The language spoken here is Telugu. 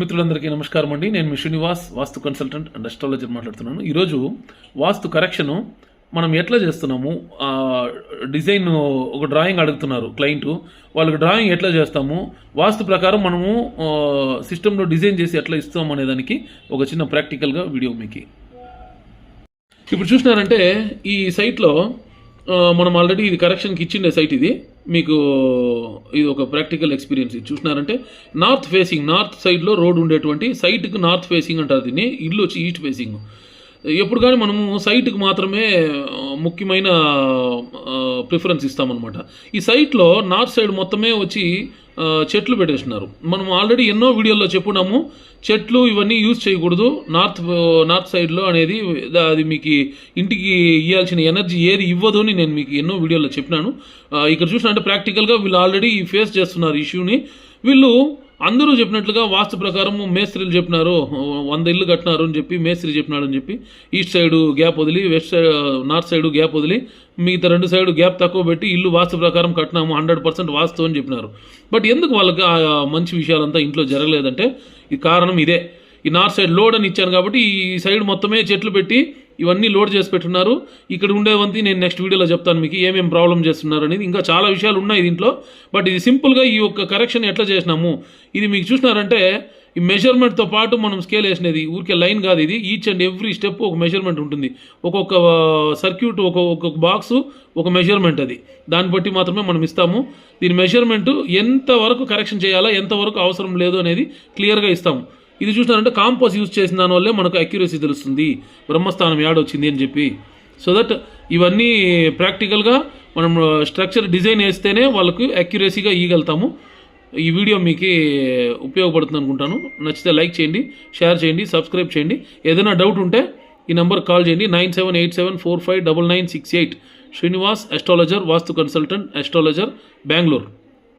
మిత్రులందరికీ నమస్కారం అండి. నేను మీ Srinivas vastu consultant and astrologer మాట్లాడుతున్నాను. ఈరోజు వాస్తు కరెక్షను మనం ఎట్లా చేస్తున్నాము? డిజైన్ ఒక డ్రాయింగ్ అడుగుతున్నారు క్లయింట్ వాళ్ళకి డ్రాయింగ్ ఎట్లా చేస్తాము? వాస్తు ప్రకారం మనము సిస్టంలో డిజైన్ చేసి ఎట్లా ఇస్తాం అనే దానికి ఒక చిన్న ప్రాక్టికల్గా వీడియో మీకు. ఇప్పుడు చూసినారంటే ఈ సైట్లో మనం ఆల్రెడీ ఇది కరెక్షన్కి ఇచ్చిండే సైట్ ఇది. మీకు ఇది ఒక ప్రాక్టికల్ ఎక్స్పీరియన్స్ ఇది చూసినారంటే నార్త్ ఫేసింగ్ నార్త్ సైడ్లో రోడ్ ఉండేటువంటి సైట్కి నార్త్ ఫేసింగ్ అంటారు దీన్ని. ఇల్లు వచ్చి ఈస్ట్ ఫేసింగ్ ఎప్పుడు కానీ మనము సైట్కి మాత్రమే ముఖ్యమైన ప్రిఫరెన్స్ ఇస్తామన్నమాట. ఈ సైట్లో నార్త్ సైడ్ మొత్తమే వచ్చి చెట్లు పెట్టేస్తున్నారు. మనం ఆల్రెడీ ఎన్నో వీడియోల్లో చెప్పున్నాము. చెట్లు ఇవన్నీ యూజ్ చేయకూడదు. నార్త్ నార్త్ సైడ్లో అనేది అది మీకు ఇంటికి ఇవ్వాల్సిన ఎనర్జీ ఏది ఇవ్వదు అని నేను మీకు ఎన్నో వీడియోల్లో చెప్పినాను. ఇక్కడ చూసినట్టే ప్రాక్టికల్గా వీళ్ళు ఆల్రెడీ ఫేస్ చేస్తున్నారు ఇష్యూని. వీళ్ళు అందరూ చెప్పినట్లుగా వాస్తు ప్రకారం మేస్త్రీలు చెప్పినారు వంద ఇల్లు కట్టినారు అని చెప్పి మేస్త్రి చెప్పినాడు అని చెప్పి ఈస్ట్ సైడు గ్యాప్ వదిలి west side north side gap వదిలి మిగతా రెండు సైడు గ్యాప్ తక్కువ పెట్టి ఇల్లు వాస్తు ప్రకారం కట్టినాము హండ్రెడ్ పర్సెంట్ వాస్తు అని చెప్పినారు. బట్ ఎందుకు వాళ్ళకి ఆ మంచి విషయాలంతా ఇంట్లో జరగలేదంటే ఈ కారణం ఇదే. ఈ నార్త్ సైడ్ లోడ్ అని ఇచ్చాను కాబట్టి ఈ సైడ్ మొత్తమే చెట్లు పెట్టి ఇవన్నీ లోడ్ చేసి పెట్టున్నారు. ఇక్కడ ఉండేవంతి నేను నెక్స్ట్ వీడియోలో చెప్తాను మీకు ఏమేమి ప్రాబ్లం చేస్తున్నారు అనేది. ఇంకా చాలా విషయాలు ఉన్నాయి దీంట్లో. బట్ ఇది సింపుల్గా ఈ యొక్క కరెక్షన్ ఎట్లా చేసినాము? ఇది మీకు చూసినారంటే ఈ మెజర్మెంట్తో పాటు మనం స్కేల్ వేసినది. ఊరికే లైన్ కాదు ఇది. ఈచ్ అండ్ ఎవ్రీ స్టెప్ ఒక మెజర్మెంట్ ఉంటుంది. ఒక్కొక్క సర్క్యూట్ ఒక ఒక్కొక్క బాక్స్ ఒక మెజర్మెంట్ అది. దాన్ని బట్టి మాత్రమే మనం ఇస్తాము. దీని మెజర్మెంట్ ఎంతవరకు కరెక్షన్ చేయాలా ఎంతవరకు అవసరం లేదు అనేది క్లియర్గా ఇస్తాము. ఇది చూసినారంటే కాంపోస్ యూజ్ చేసిన దానివల్లే మనకు అక్యురసీ తెలుస్తుంది. బ్రహ్మస్థానం యాడొచ్చింది అని చెప్పి. సో దట్ ఇవన్నీ ప్రాక్టికల్గా మనం స్ట్రక్చర్ డిజైన్ వేస్తేనే వాళ్ళకు అక్యురసీగా ఇవ్వగలుగుతాము ఈ వీడియో మీకు ఉపయోగపడుతుంది అనుకుంటాను. నచ్చితే లైక్ చేయండి షేర్ చేయండి సబ్స్క్రైబ్ చేయండి. ఏదైనా డౌట్ ఉంటే ఈ నెంబర్ కాల్ చేయండి. Nine seven eight seven four five double nine six eight Srinivas astrologer vastu consultant astrologer Bengaluru